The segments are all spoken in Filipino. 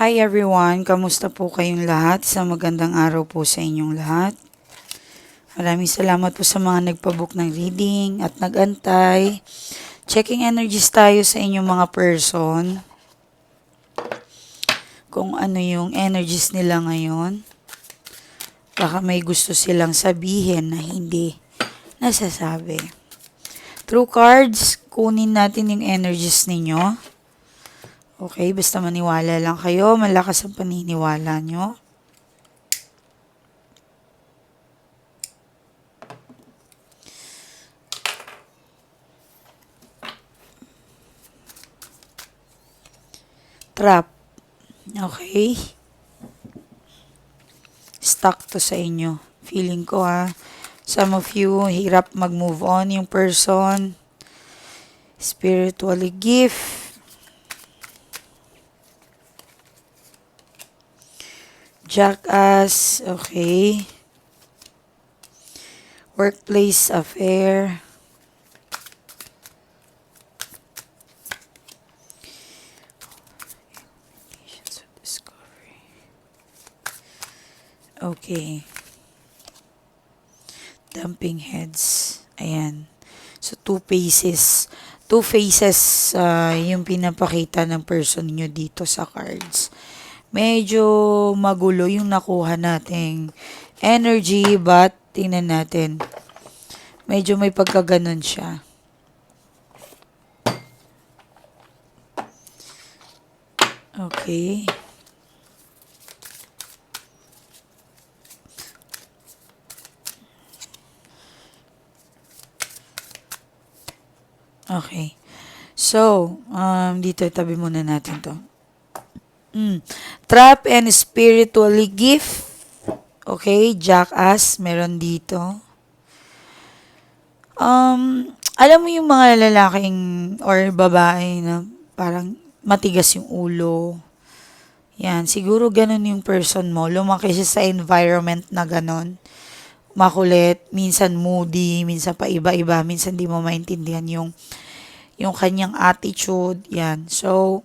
Hi everyone, kamusta po kayong lahat? Sa magandang araw po sa inyong lahat. Maraming salamat po sa mga nagpabook ng reading at nagantay. Checking energies tayo sa inyong mga person. Kung ano yung energies nila ngayon. Baka may gusto silang sabihin na hindi nasasabi. True cards, kunin natin yung energies ninyo. Okay, basta maniwala lang kayo. Malakas ang paniniwala nyo. Trap. Okay. Stuck to sa inyo. Feeling ko ha. Some of you, hirap mag-move on yung person. Spiritually gift. Jackass, okay. Workplace affair. Okay. Dumping heads. Ayan. So, two faces. Two faces uh, yung pinapakita ng person nyo dito sa cards medyo magulo yung nakuha nating energy but tingnan natin. Medyo may pagkaganon siya. Okay. Okay. So um, dito tabi muna natin to Mm. Trap and spiritually gift. Okay, jackass, meron dito. Um, alam mo yung mga lalaking or babae na parang matigas yung ulo. Yan, siguro ganun yung person mo. Lumaki siya sa environment na ganun. Makulit, minsan moody, minsan pa iba-iba, minsan di mo maintindihan yung yung kanyang attitude. Yan. So,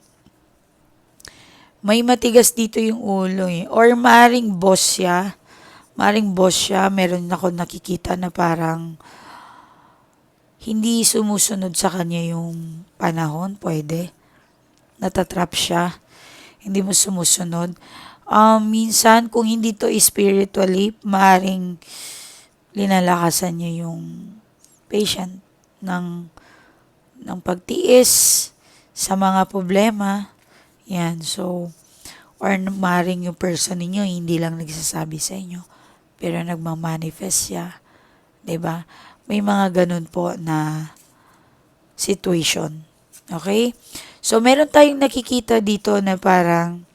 may matigas dito yung ulo eh. Or maring boss siya. Maring boss siya. Meron ako nakikita na parang hindi sumusunod sa kanya yung panahon. Pwede. Natatrap siya. Hindi mo sumusunod. Um, minsan, kung hindi to spiritually, maring linalakasan niya yung patient ng, ng pagtiis sa mga problema yan, so, or maring yung person ninyo, hindi lang nagsasabi sa inyo, pero nagmamanifest siya. ba diba? May mga ganun po na situation. Okay? So, meron tayong nakikita dito na parang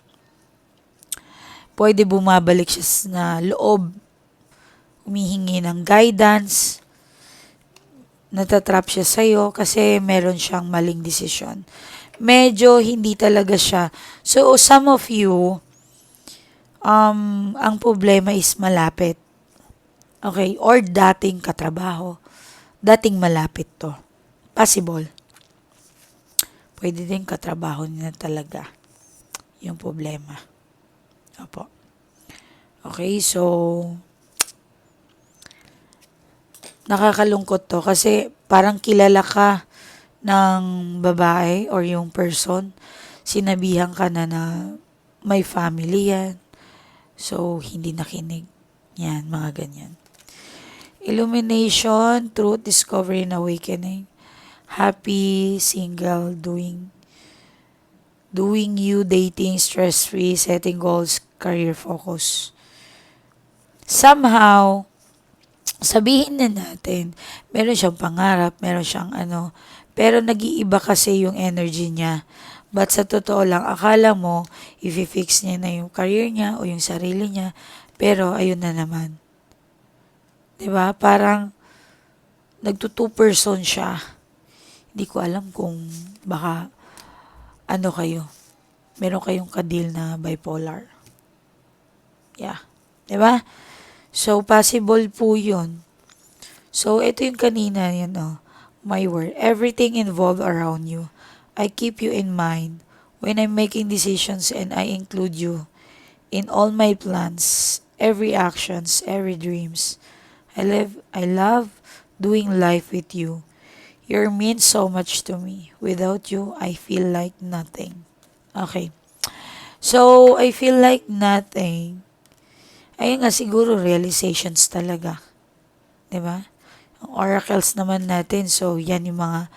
pwede bumabalik siya na loob, humihingi ng guidance, natatrap siya sa'yo kasi meron siyang maling desisyon medyo hindi talaga siya. So, some of you, um, ang problema is malapit. Okay? Or dating katrabaho. Dating malapit to. Possible. Pwede din katrabaho niya talaga. Yung problema. Opo. Okay, so, nakakalungkot to kasi parang kilala ka ng babae or yung person, sinabihan ka na na may family yan. So, hindi nakinig. Yan, mga ganyan. Illumination, truth, discovery, and awakening. Happy, single, doing doing you, dating, stress-free, setting goals, career focus. Somehow, sabihin na natin, meron siyang pangarap, meron siyang ano, pero nag-iiba kasi yung energy niya. But sa totoo lang, akala mo, i-fix niya na yung career niya o yung sarili niya. Pero ayun na naman. ba Parang nagto-two person siya. Hindi ko alam kung baka ano kayo. Meron kayong kadil na bipolar. Yeah. ba So, possible po yun. So, ito yung kanina, yun, oh my word, everything involved around you. I keep you in mind when I'm making decisions and I include you in all my plans, every actions, every dreams. I live I love doing life with you. You mean so much to me. Without you, I feel like nothing. Okay. So, I feel like nothing. Ayun nga siguro realizations talaga. 'Di ba? Oracles naman natin, so yan yung mga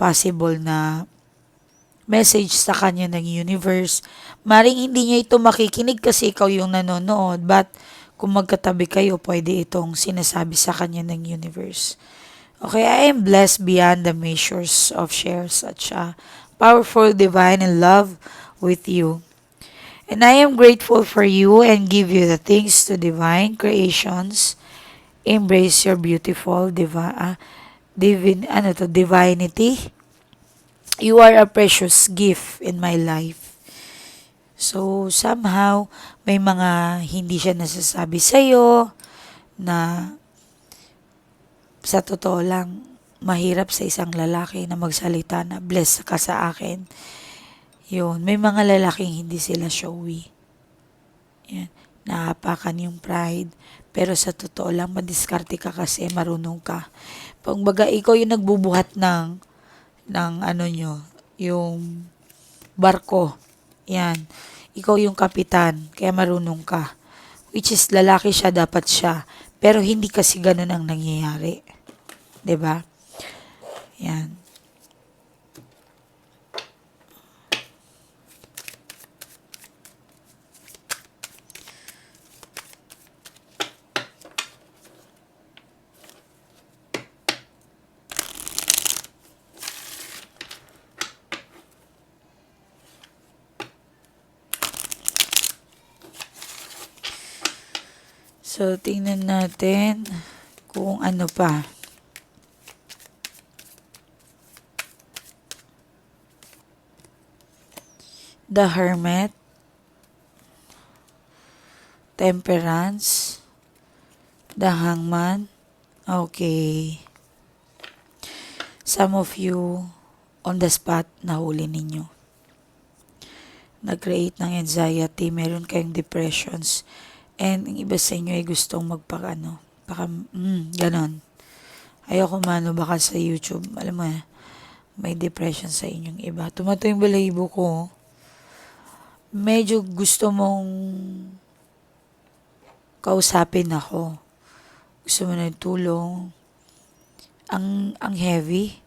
possible na message sa kanya ng universe. Maring hindi niya ito makikinig kasi ikaw yung nanonood, but kung magkatabi kayo, pwede itong sinasabi sa kanya ng universe. Okay, I am blessed beyond the measures of share such a powerful, divine, and love with you. And I am grateful for you and give you the things to divine creations. Embrace your beautiful divi- ah, divin, ano to, divinity. You are a precious gift in my life. So, somehow, may mga hindi siya nasasabi sa'yo na sa totoo lang, mahirap sa isang lalaki na magsalita na bless ka sa akin. Yun, may mga lalaking hindi sila showy. Yan, naapakan yung pride. Pero sa totoo lang, madiskarte ka kasi marunong ka. Pag baga, ikaw yung nagbubuhat ng, ng ano nyo, yung barko. Yan. Ikaw yung kapitan, kaya marunong ka. Which is, lalaki siya, dapat siya. Pero hindi kasi ganun ang nangyayari. ba? Yan. So, tingnan natin kung ano pa. The Hermit, Temperance, The Hangman. Okay. Some of you on the spot nahuli ninyo. Nag-create ng anxiety, meron kayong depressions, and ang iba sa inyo ay gustong magpakano, baka, mm, ganon. Ayoko mano baka sa YouTube, alam mo may depression sa inyong iba. Tumato yung balahibo ko, medyo gusto mong kausapin ako. Gusto mo ng tulong. Ang, ang heavy.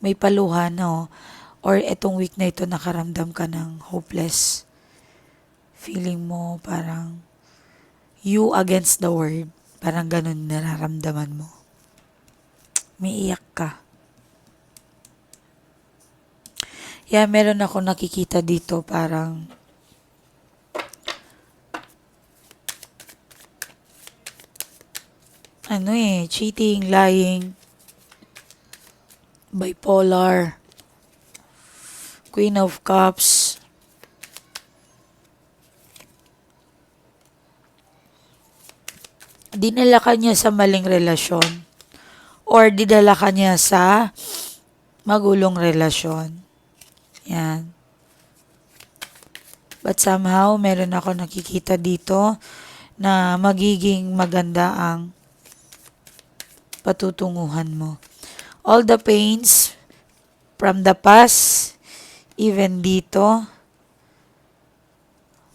May paluha no? Or etong week na ito nakaramdam ka ng hopeless. Feeling mo parang you against the world. Parang ganun nararamdaman mo. May iyak ka. Yeah, meron ako nakikita dito parang ano eh, cheating, lying, bipolar, Queen of Cups, dinala ka niya sa maling relasyon or dinala ka niya sa magulong relasyon. Yan. But somehow, meron ako nakikita dito na magiging maganda ang patutunguhan mo. All the pains from the past, even dito,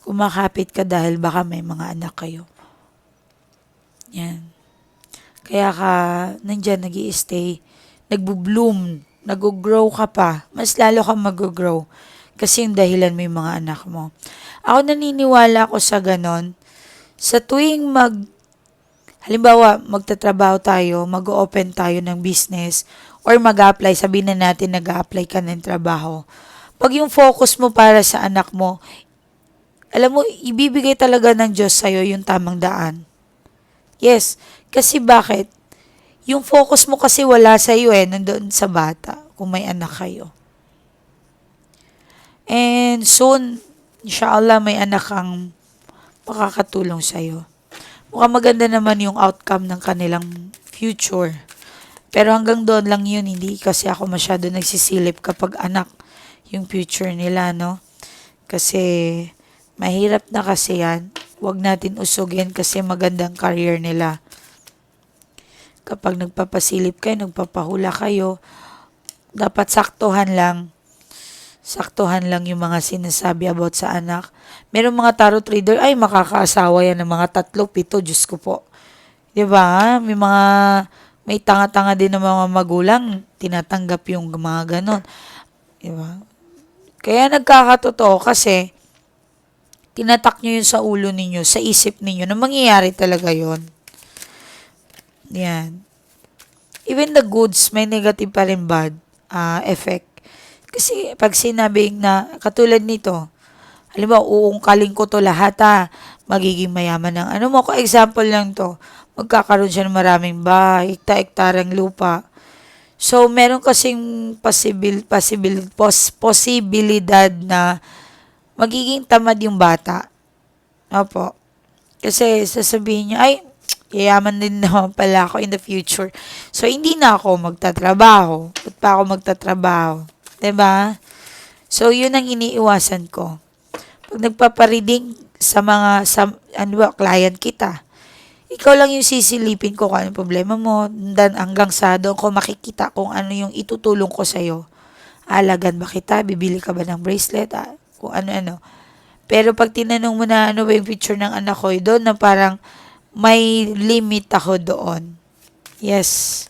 kumakapit ka dahil baka may mga anak kayo. Yan. Kaya ka, nandyan nag stay nagbo-bloom, nag-grow ka pa, mas lalo ka mag-grow. Kasi yung dahilan mo yung mga anak mo. Ako naniniwala ako sa ganon. Sa tuwing mag Halimbawa, magtatrabaho tayo, mag-open tayo ng business, or mag-apply, sabihin na natin nag-apply ka ng trabaho. Pag yung focus mo para sa anak mo, alam mo, ibibigay talaga ng Diyos sa'yo yung tamang daan. Yes, kasi bakit? Yung focus mo kasi wala sa iyo eh, nandoon sa bata, kung may anak kayo. And soon, inshallah, may anak kang makakatulong sa'yo. Mukhang maganda naman yung outcome ng kanilang future. Pero hanggang doon lang yun, hindi kasi ako masyado nagsisilip kapag anak yung future nila, no? Kasi mahirap na kasi yan. Huwag natin usugin kasi magandang career nila. Kapag nagpapasilip kayo, nagpapahula kayo, dapat saktuhan lang. Saktuhan lang yung mga sinasabi about sa anak. Merong mga tarot reader, ay makakaasawa yan ng mga tatlo, pito, Diyos ko po. ba? May mga may tanga-tanga din ng mga magulang, tinatanggap yung mga ganon. 'Di ba? Kaya nagkakatotoo kasi tinatak nyo yun sa ulo ninyo, sa isip ninyo, na mangyayari talaga yon. Yan. Even the goods, may negative pa rin bad ah, effect. Kasi pag sinabing na, katulad nito, halimbawa, uungkalin ko to lahat ha, magiging mayaman ng ano mo, ko example lang to, magkakaroon siya ng maraming bahay, hekta-hektarang lupa. So, meron kasing possible, possible, pos, posibilidad na magiging tamad yung bata. Opo. Kasi sasabihin niya, ay, yayaman din naman pala ako in the future. So, hindi na ako magtatrabaho. Ba't pa ako magtatrabaho? ba? So, yun ang iniiwasan ko. Pag nagpapareading sa mga, sa, ano ba, client kita, ikaw lang yung sisilipin ko kung anong problema mo, dan hanggang sa doon ko makikita kung ano yung itutulong ko sa'yo. Alagan ba kita? Bibili ka ba ng bracelet? Kung ano-ano. Pero pag tinanong mo na ano ba yung picture ng anak ko, doon na parang may limit ako doon. Yes.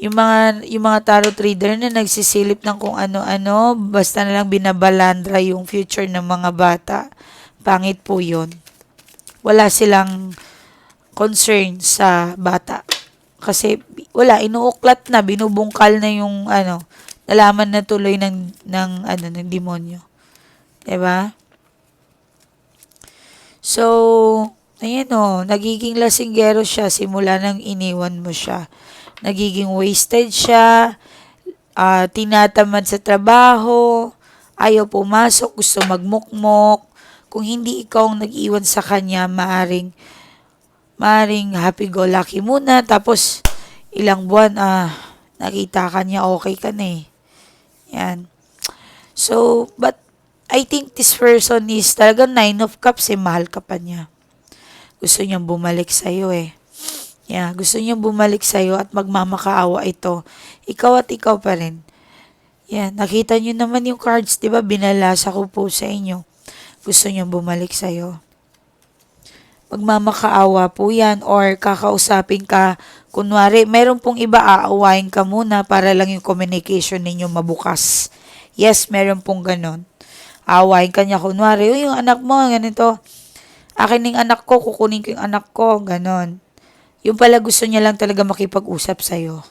Yung mga, yung mga tarot reader na nagsisilip ng kung ano-ano, basta na lang binabalandra yung future ng mga bata. Pangit po yun. Wala silang concern sa bata. Kasi wala, inuuklat na, binubungkal na yung ano, nalaman na tuloy ng, ng ano, ng demonyo. 'Di ba? So, ayan o, nagiging lasinggero siya simula nang iniwan mo siya. Nagiging wasted siya, ah, tinatamad sa trabaho, ayaw pumasok, gusto magmukmok. Kung hindi ikaw ang nag-iwan sa kanya, maaring, maaring happy-go-lucky muna, tapos ilang buwan, ah, nakita ka niya, okay ka na eh. Yan. So, but I think this person is talaga nine of cups eh, mahal ka pa niya. Gusto niyang bumalik sa'yo eh. Yeah, gusto niyang bumalik sa'yo at magmamakaawa ito. Ikaw at ikaw pa rin. Yan, nakita niyo naman yung cards, di ba? Binalasa ko po sa inyo. Gusto niyang bumalik sa'yo. Magmamakaawa po yan or kakausapin ka. Kunwari, meron pong iba aawain ka muna para lang yung communication ninyo mabukas. Yes, meron pong ganon awayin ka niya, kunwari, yung anak mo, ganito, akin yung anak ko, kukunin ko yung anak ko, ganon. Yung pala gusto niya lang talaga makipag-usap sa'yo.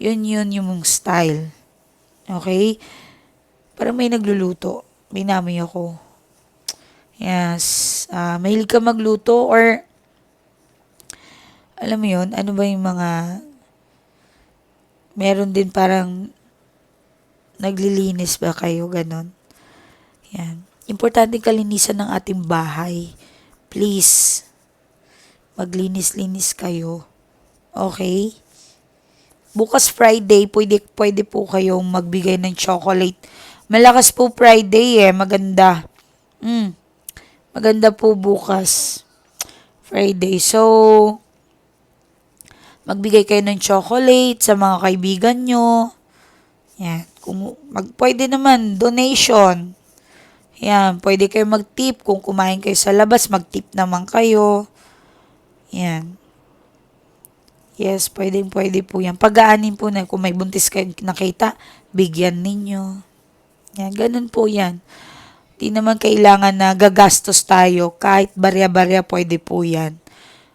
Yun yun yung style. Okay? Parang may nagluluto. Namoy ako. Yes. Uh, mahilig ka magluto or alam mo yun, ano ba yung mga meron din parang naglilinis ba kayo, ganon. Yan. Importante kalinisan ng ating bahay. Please, maglinis-linis kayo. Okay? Bukas Friday, pwede, pwede po kayong magbigay ng chocolate. Malakas po Friday eh, maganda. Mm, maganda po bukas. Friday. So, magbigay kayo ng chocolate sa mga kaibigan nyo. Yan. Kung mag, pwede naman, donation. Yan, pwede kayo mag-tip. Kung kumain kayo sa labas, mag-tip naman kayo. Yan. Yes, pwedeng pwede po yan. Pagaanin po na kung may buntis kayo nakita, bigyan ninyo. Yan, ganun po yan. Di naman kailangan na gagastos tayo. Kahit barya-barya, pwede po yan.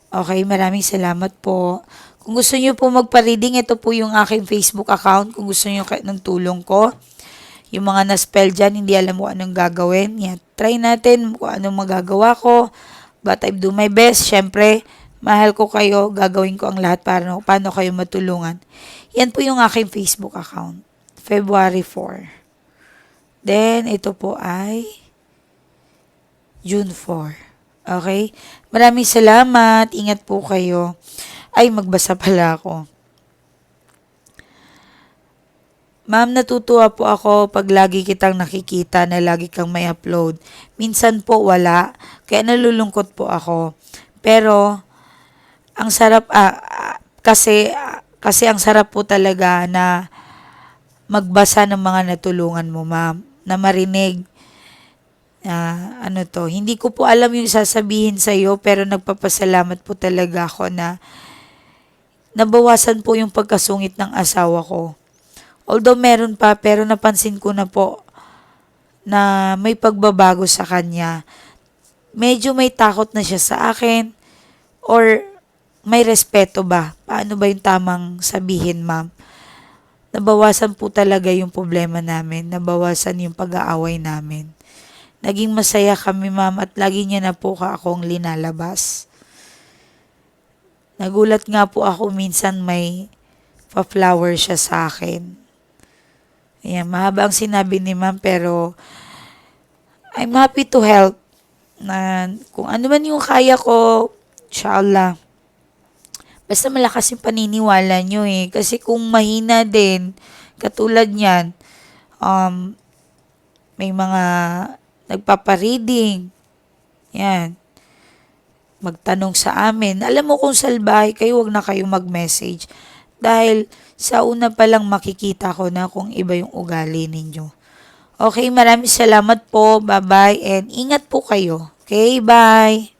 Okay, maraming salamat po. Kung gusto niyo po magpa-reading, ito po yung aking Facebook account. Kung gusto niyo ng tulong ko. Yung mga na-spell dyan, hindi alam mo anong gagawin. Yan, try natin kung anong magagawa ko. But I do my best. Siyempre, mahal ko kayo. Gagawin ko ang lahat para no, paano kayo matulungan. Yan po yung aking Facebook account. February 4. Then, ito po ay June 4. Okay? Maraming salamat. Ingat po kayo. Ay, magbasa pala ako. Ma'am, natutuwa po ako pag lagi kitang nakikita na lagi kang may upload. Minsan po wala, kaya nalulungkot po ako. Pero, ang sarap, ah, ah, kasi, kasi ang sarap po talaga na magbasa ng mga natulungan mo, ma'am. Na marinig, ah, ano to, hindi ko po alam yung sasabihin sa'yo, pero nagpapasalamat po talaga ako na nabawasan po yung pagkasungit ng asawa ko. Although meron pa, pero napansin ko na po na may pagbabago sa kanya. Medyo may takot na siya sa akin or may respeto ba? Paano ba yung tamang sabihin, ma'am? Nabawasan po talaga yung problema namin. Nabawasan yung pag-aaway namin. Naging masaya kami, ma'am, at lagi niya na po ka akong linalabas. Nagulat nga po ako minsan may pa-flower siya sa akin. Ayan, mahaba ang sinabi ni ma'am pero I'm happy to help. Na kung ano man yung kaya ko, inshallah. Basta malakas yung paniniwala nyo eh. Kasi kung mahina din, katulad niyan, um, may mga nagpapareading. Yan. Magtanong sa amin. Alam mo kung salbahe kayo, wag na kayo mag-message. Dahil sa una pa lang makikita ko na kung iba yung ugali ninyo. Okay, maraming salamat po. Bye-bye and ingat po kayo. Okay, bye.